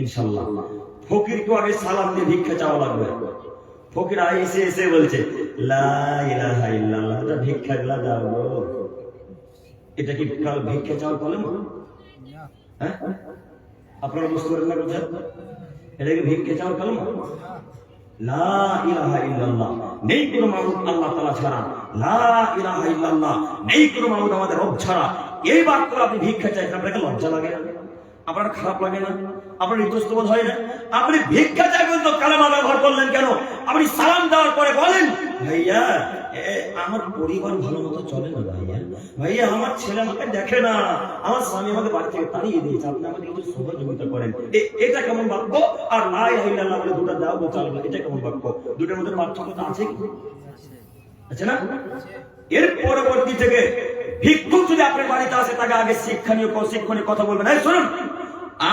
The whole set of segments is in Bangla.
ইনশাল্লাহ ফকিরকে আগে সালাম দিয়ে ভিক্ষা চাওয়া লাগবে। ফকির এসে এসে বলছে ভিক্ষা গুলা দাও। এটা কি কাল ভিক্ষা চাওয়ার কলেমা? হ্যাঁ? আপনারা বুঝতে পারেন না কথা? এটা কি ভিক্ষা চাওয়ার লা ইলাহা ইল্লাল্লাহ, নেই কোনো মাবুদ আল্লাহ তাআলা ছাড়া। লা ইলাহা ইল্লাল্লাহ, নেই কোনো মাবুদ আমাদের রব ছাড়া। এই বাক্য আপনি ভিক্ষা চাইছেন আপনাকে লজ্জা লাগে না? আপনার খারাপ লাগে না? আপনার ইতস্ত বোধ হয় না? আপনি ভিক্ষা চাইবেন তো কালেমা ব্যবহার করলেন কেন? আপনি সালাম দেওয়ার পরে বলেন, ভাইয়া আমার পরিবার ভালো মতো চলে না ভাইয়া। ভাইয়া, আমার ছেলে আমাকে দেখে না। আমার স্বামী আমাকে বাড়ি থেকে তাড়িয়ে দিয়েছে। আপনি আমাকে কিছু সহযোগিতা করেন এটা কেমন বাক্য? আর লাই হাইলা বলে দুটো দাও চালবে এটা কেমন বাক্য? দুটোর মধ্যে পার্থক্য আছে কি আছে না? এর পরবর্তী থেকে ভিক্ষুক যদি আপনার বাড়িতে আসে, তাকে আগে শিক্ষণীয় প্রশিক্ষণীয় কথা বলবেন। এই শুনুন,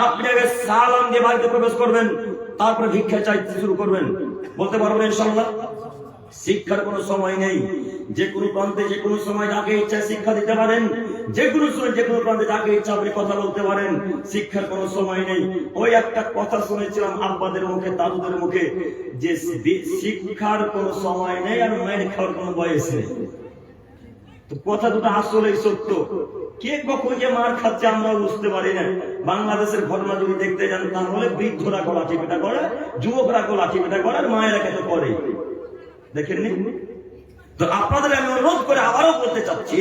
আপনি আগে সালাম দিয়ে বাড়িতে প্রবেশ করবেন, তারপরে ভিক্ষা চাইতে শুরু করবেন। বলতে পারবেন ইনশাল্লাহ শিক্ষার কোনো সময় নেই। যে কোনো প্রান্তে, যে কোনো সময় যাকে ইচ্ছা শিক্ষা দিতে পারেন। যে কোনো সময়, যে কোনো প্রান্তে যাকে ইচ্ছা আপনি কথা বলতে পারেন। শিক্ষার কোনো সময় নেই। ওই একটা কথা শুনেছিলাম আব্বাদের মুখে, দাদুদের মুখে, যে শিক্ষার কোনো সময় নেই আর মেয়ের খাওয়ার কোনো বয়স নেই। কথা দুটো আসলেই সত্য। কে কখন যে মার খাচ্ছে আমরা বুঝতে পারি না। বাংলাদেশের ঘটনা যদি দেখতে যান, তাহলে বৃদ্ধরা লাঠি পেটা করে, যুবকরা লাঠি পেটা করে মায়েরা কেন করে? দেখেননি? তো আপনাদের আমি অনুরোধ করে আবারও বলতে চাচ্ছি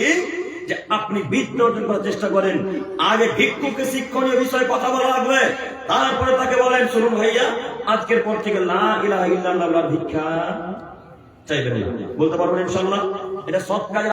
যে আপনি বৃত্তি অর্জন করার চেষ্টা করেন। আগে ভিক্ষুকে শিক্ষণীয় বিষয়ে কথা বলা লাগবে, তারপরে তাকে বলেন, শুনুন ভাইয়া, আজকের পর থেকে লা ইলাহা ইল্লাল্লাহ ভিক্ষা চাইবেন না। বলতে পারবেন ইনশাল্লাহ এটা সৎ কাজে